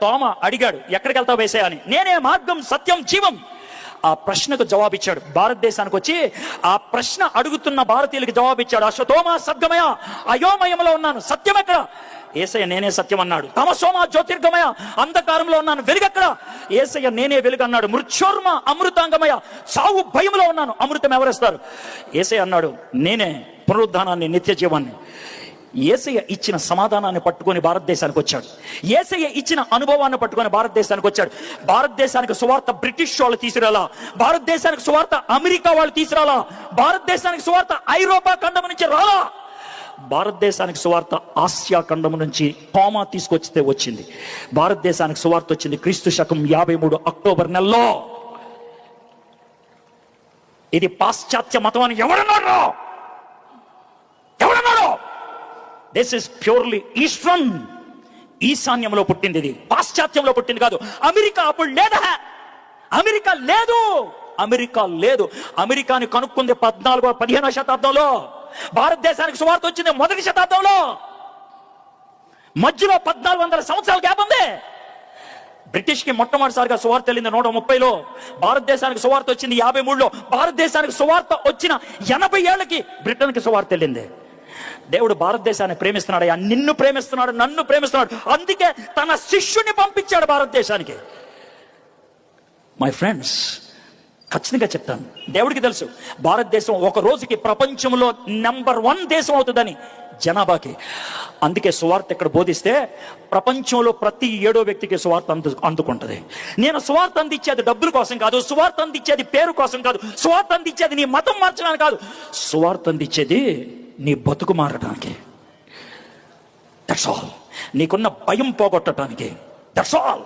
తోమ అడిగాడు ఎక్కడికి వెళ్తావు వేసే అని. నేనే మార్గం సత్యం జీవం. ఆ ప్రశ్నకు జవాబిచ్చాడు. భారతదేశానికి వచ్చి ఆ ప్రశ్న అడుగుతున్న భారతీయులకి జవాబిచ్చాడు. అశ్వతోమ సద్గమయ అయోమయంలో ఉన్నాను సత్యం ఎక్కడ ఏసయ్య నేనే సత్యం అన్నాడు. తమసోమ జ్యోతిర్గమయ అంధకారంలో ఉన్నాను వెలుగక్కడ? ఏసయ్య నేనే వెలుగు అన్నాడు. మృత్యోర్మ అమృతాంగమయ సావు భయంలో ఉన్నాను అమృతం ఎవరిస్తారు? ఏసయ్య అన్నాడు. నేనే పునరుద్ధానాన్ని నిత్య జీవాన్ని. ఏసయ్య ఇచ్చిన సమాధానాన్ని పట్టుకొని భారతదేశానికి వచ్చాడు. ఏసయ్య ఇచ్చిన అనుభవాన్ని పట్టుకొని భారతదేశానికి వచ్చాడు. భారతదేశానికి సువార్త బ్రిటిష్ వాళ్ళు తీసుకురాలా? భారతదేశానికి సువార్త అమెరికా వాళ్ళు తీసుకురాలా? భారతదేశానికి సువార్త ఐరోపా ఖండం నుంచి రాలా? భారతదేశానికి సువార్త ఆసియా ఖండం నుంచి కోమా తీసుకొచ్చితే వచ్చింది. భారతదేశానికి సువార్త వచ్చింది క్రీస్తు శకం యాభై మూడు అక్టోబర్ నెలలో. ఇది పాశ్చాత్య మతం అని ఎవరన్నారో దిస్ ఇస్ ప్యూర్లీ ఈస్టర్న్ ఈశాన్యంలో పుట్టింది ఇది పాశ్చాత్యంలో పుట్టింది కాదు అమెరికా అప్పుడు లేదా అమెరికా లేదు అమెరికా లేదు అమెరికాని కనుక్కుంది పద్నాలుగో పదిహేనో శతాబ్దంలో భారతదేశానికి సువార్త వచ్చింది మొదటి శతాబ్దంలో మధ్యలో పద్నాలుగు వందల సంవత్సరాల గ్యాప్ ఉంది బ్రిటిష్కి మొట్టమొదటిసారిగా సువార్త వెళ్ళింది నూట ముప్పైలో భారతదేశానికి సువార్త వచ్చింది యాభై మూడులో భారతదేశానికి సువార్త వచ్చిన ఎనభై ఏళ్ళకి బ్రిటన్కి సువార్త వెళ్ళింది దేవుడు భారతదేశాన్ని ప్రేమిస్తున్నాడు. నిన్ను ప్రేమిస్తున్నాడు నన్ను ప్రేమిస్తున్నాడు. అందుకే తన శిష్యుని పంపించాడు భారతదేశానికి. మై ఫ్రెండ్స్ ఖచ్చితంగా చెప్తాను. దేవుడికి తెలుసు భారతదేశం ఒక రోజుకి ప్రపంచంలో నెంబర్ వన్ దేశం అవుతుందని జనాభాకి. అందుకే సువార్త ఇక్కడ బోధిస్తే ప్రపంచంలో ప్రతి ఏడో వ్యక్తికి సువార్త అందు అందుకుంటది. నేను సువార్త అందించేది డబ్బుల కోసం కాదు సువార్త అందించేది పేరు కోసం కాదు సువార్త అందించేది నీ మతం మార్చడానికి కాదు. సువార్త అందించేది నీ బతుకు మారడానికి దట్స్ ఆల్ నీకున్న భయం పోగొట్టడానికి దట్స్ ఆల్